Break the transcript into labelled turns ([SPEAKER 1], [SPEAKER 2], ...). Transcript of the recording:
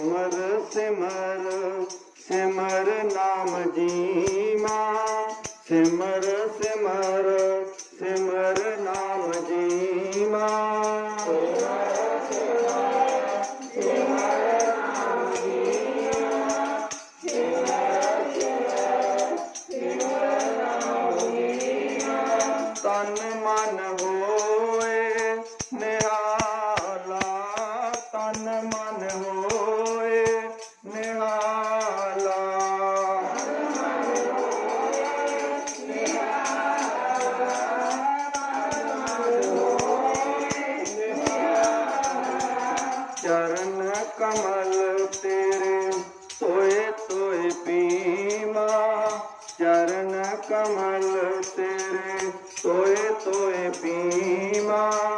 [SPEAKER 1] सिमर सिमर सिमर नाम जी माँ सिमर सिमर सिमर नाम जी तन मन हो चरण कमल तेरे सोए सोए पीमा। चरण कमल तेरे सोए सोए पीमा।